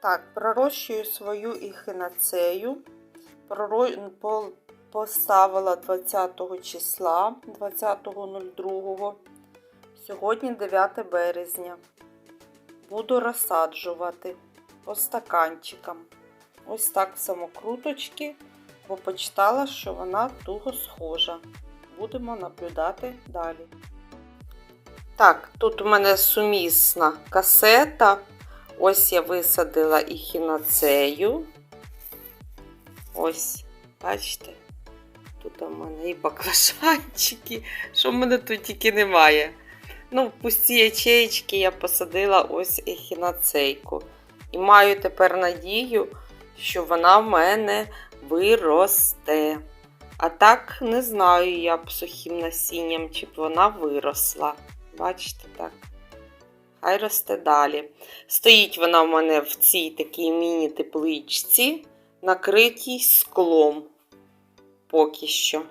Так, пророщую свою по- Поставила 20 числа 20.02. Сьогодні 9 березня. Буду розсаджувати по стаканчикам. Ось так самокруточки, бо почитала, що вона туго схожа. Будемо наблюдати далі. Так, тут у мене сумісна касета. Ось я висадила і. Ось, бачите? Тут у мене і баклажанчики, що в мене тут тільки немає. Ну, в пусті ячеїчки я посадила ось ехінацейку. І маю тепер надію, що вона в мене виросте. А так не знаю я б сухим насінням, чи б вона виросла. Бачите так? Хай росте далі. Стоїть вона в мене в цій такій міні-тепличці, накритій склом. Поки що.